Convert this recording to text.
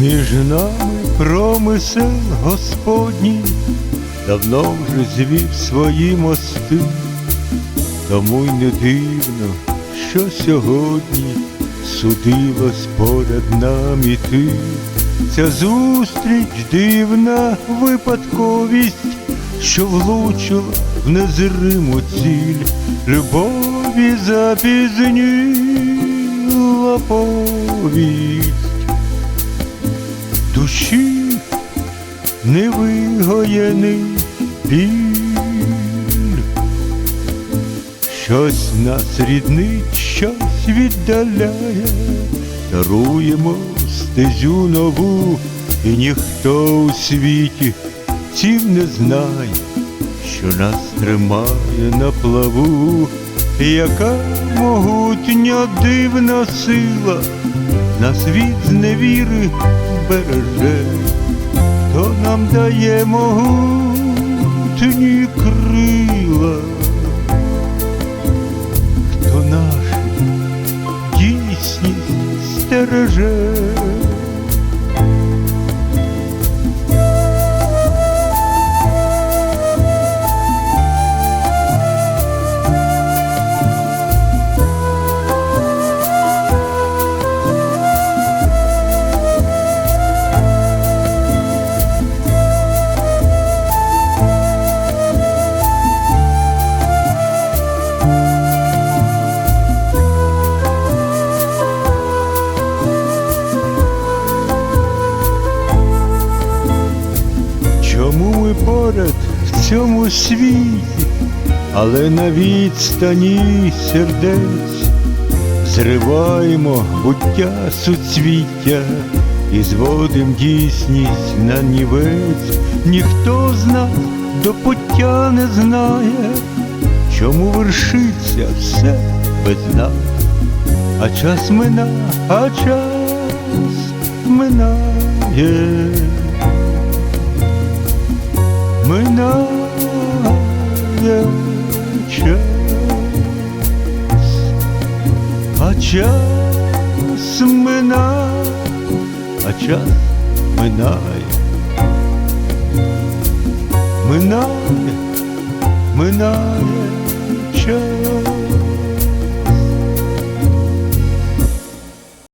Між нами промисел Господній давно вже звів свої мости, тому й не дивно, що сьогодні судилось поряд нам іти. Ця зустріч дивна випадковість, що влучила в незриму ціль, любові запізнила повість душі невигоєний біль. Щось нас ріднить, щось віддаляє, даруємо стезю нову, і ніхто у світі цім не знає, що нас тримає на плаву, яка могутня дивна сила нас від зневіри береже, то нам дає могутні крила, хто нашу дійсність стереже. Ми поряд в цьому світі, але на відстані сердець. Зриваємо буття суцвіття і зводим дійсність на нівець. Ніхто з нас до пуття не знає, чому вершиться все без нас, а час мина, а час минає минає час, а час минає, а час минає, минає, минає час.